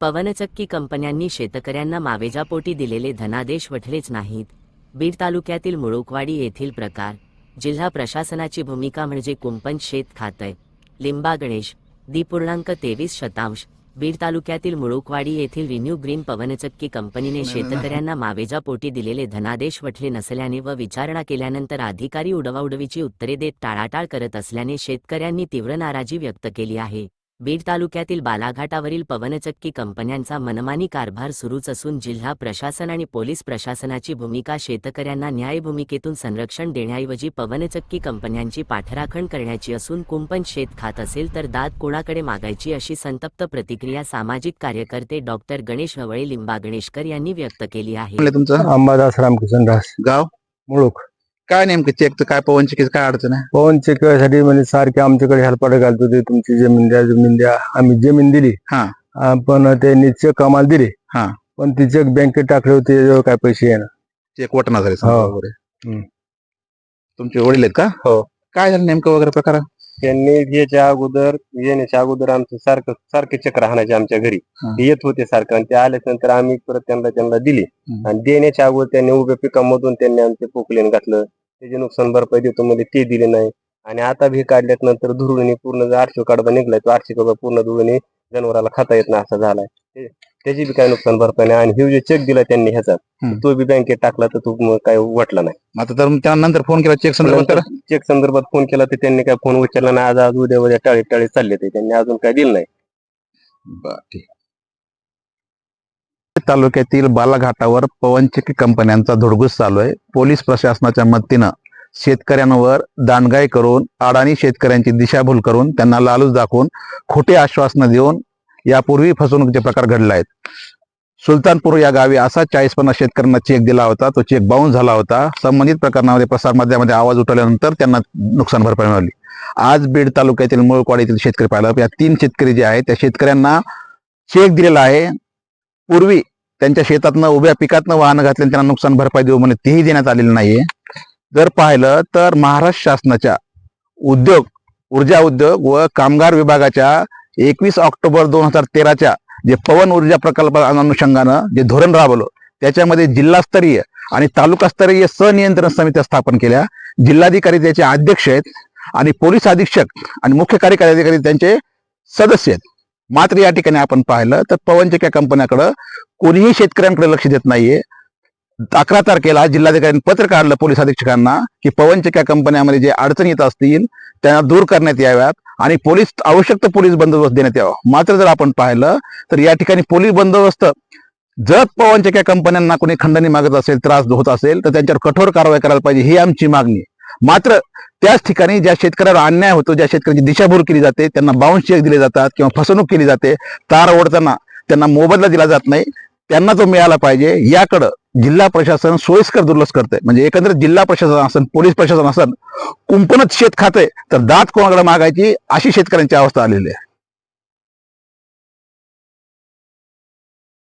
पवनचक्की कंपन्यांनी शेतकऱ्यांना मावेजापोटी दिलेले धनादेश वठलेच नाहीत. बीड तालुक्यातील मुळुकवाडी येथील प्रकार जिल्हा प्रशासनाची भूमिका म्हणजे कुंपण शेत खातय. लिंबा गणेश दी पूर्णांक तेवीस शतांश बीड तालुक्यातील मुळुकवाडी येथील रिन्यू ग्रीन पवनचक्की कंपनीने शेतकऱ्यांना मावेजापोटी दिलेले धनादेश वठले नसल्याने व विचारणा केल्यानंतर अधिकारी उडवाउडवीची उत्तरे देत टाळाटाळ करत असल्याने शेतकऱ्यांनी तीव्र नाराजी व्यक्त केली आहे. बीड तालुक्यातील बालाघाटावरील पवनचक्की कंपन्यांचा मनमानी कारभार सुरूच असून जिल्हा प्रशासन आणि पोलीस प्रशासनाची भूमिका शेतकऱ्यांना न्याय भूमिकेतून संरक्षण देण्याऐवजी पवनचक्की कंपन्यांची पाठराखण करण्याची असून कुंपण शेत खात असेल तर दाद कोणाकडे मागायची अशी संतप्त प्रतिक्रिया सामाजिक कार्यकर्ते डॉक्टर गणेश हवळे लिंबा गणेशकर यांनी व्यक्त केली आहे. तुमचं? अंबादास रामकिशन दास. गाव? मुळूक काय नेमकं चेकचं काय पवन चेकीचं काय अडचण आहे पवन चेकसाठी म्हणजे सारखे आमच्याकडे हेल्पाट घालतो ते तुमची जमीन द्या जमीन द्या आम्ही जमीन दिली हा. आ, पण ते चेक कमाल दिले हा. पण ती चेक बँकेत टाकले होते त्याच्यावर काय पैसे येणार चेक वटना झाले समजा हो. वगैरे हम्म. तुमचे वडील आहेत का हो. काय झालं नेमकं वगैरे प्रकार त्यांनी याच्या अगोदर येण्याच्या अगोदर आमचं सारखं सारखे चक्र हाणायचे आमच्या घरी हा. ते येत होते सारखं आणि ते आल्याच्यानंतर आम्ही परत त्यांना त्यांना दिली हम्म. आणि देण्याच्या अगोदर त्यांनी उभ्या पिकांमधून त्यांनी आमचे पोकलेन घातलं त्याचे नुकसान भरपाई देतो म्हणजे ते दिले नाही. आणि आता भी काढल्यात नंतर धुरुणी पूर्ण आरशी कडबा निघलाय तो आरशी कडबा पूर्ण धुरुणी जनावराला खाता येत नाही असा झालाय. त्याची बी काही नुकसान भरपाई नाही आणि हे जे चेक दिला त्यांनी ह्याचा. तो बी बँकेत टाकला तर तो काय वटला नाही. आता तर त्यानंतर फोन केला चेक संदर्भात चेक संदर्भात फोन केला तर त्यांनी काय फोन उचलला नाही. आज आज उद्या उद्या टाळी टाळी चालले ते. त्यांनी अजून काय दिलं नाही. बरं, ठीक. तालुक्यातील बालाघाटावर पवनचक्की कंपन्यांचा धुडगूस चालू आहे. पोलीस प्रशासनाच्या मदतीनं शेतकऱ्यांवर दांडगाई करून अडाणी शेतकऱ्यांची दिशाभूल करून त्यांना लालूच दाखवून खोटे आश्वासनं देऊन यापूर्वी फसवणुकीचे प्रकार घडले आहेत. सुलतानपूर या गावी असा चाळीस पन्नास शेतकऱ्यांना चेक दिला होता. तो चेक बाउन्स झाला होता. संबंधित प्रकरणामध्ये प्रसारमाध्यमामध्ये आवाज उठवल्यानंतर त्यांना नुकसान भरपाई मिळाली. आज बीड तालुक्यातील मुळकवाडीतील शेतकरी पाहिलं या तीन शेतकरी जे आहेत त्या शेतकऱ्यांना चेक दिलेला आहे. पूर्वी त्यांच्या शेतातनं उभ्या पिकातनं वाहनं घातल्याने त्यांना नुकसान भरपाई देऊ म्हणे तेही देण्यात आलेलं नाहीये. जर पाहिलं तर महाराष्ट्र शासनाच्या उद्योग ऊर्जा उद्योग व कामगार विभागाच्या एकवीस ऑक्टोबर दोन हजार तेराच्या जे पवन ऊर्जा प्रकल्प अनुषंगानं जे धोरण राबवलं त्याच्यामध्ये जिल्हास्तरीय आणि तालुकास्तरीय सनियंत्रण समित्या स्थापन केल्या. जिल्हाधिकारी त्याचे अध्यक्ष आहेत आणि पोलीस अधीक्षक आणि मुख्य कार्यकारी अधिकारी त्यांचे सदस्य आहेत. मात्र या ठिकाणी आपण पाहिलं तर पवनचक्या कंपन्याकडं कोणीही शेतकऱ्यांकडे लक्ष देत नाहीये. अकरा तारखेला जिल्हाधिकाऱ्यांनी पत्र काढलं पोलीस अधीक्षकांना की पवनचक्या कंपन्यामध्ये जे अडचणी येत असतील त्यांना दूर करण्यात याव्यात आणि पोलीस आवश्यक तर पोलीस बंदोबस्त देण्यात यावा. मात्र जर आपण पाहिलं तर या ठिकाणी पोलीस बंदोबस्त जर पवनचक्या कंपन्यांना कोणी खंडणी मागत असेल त्रास होत असेल तर त्यांच्यावर कठोर कारवाई करायला पाहिजे ही आमची मागणी मात्र त्याच ठिकाणी ज्या शेतकऱ्यावर अन्याय होतो ज्या शेतकऱ्याची दिशाभूल केली जाते त्यांना बाउन्स चेक दिले जातात किंवा फसवणूक केली जाते तार ओढताना त्यांना मोबदला दिला जात नाही त्यांना तो मिळाला पाहिजे. याकडं जिल्हा प्रशासन सोयीस्कर दुर्लक्ष करते म्हणजे एकंदरीत जिल्हा प्रशासन असन पोलीस प्रशासन असन कुंपणच शेत खाते तर दात कोणाकडे मागायची अशी शेतकऱ्यांची अवस्था आलेली आहे.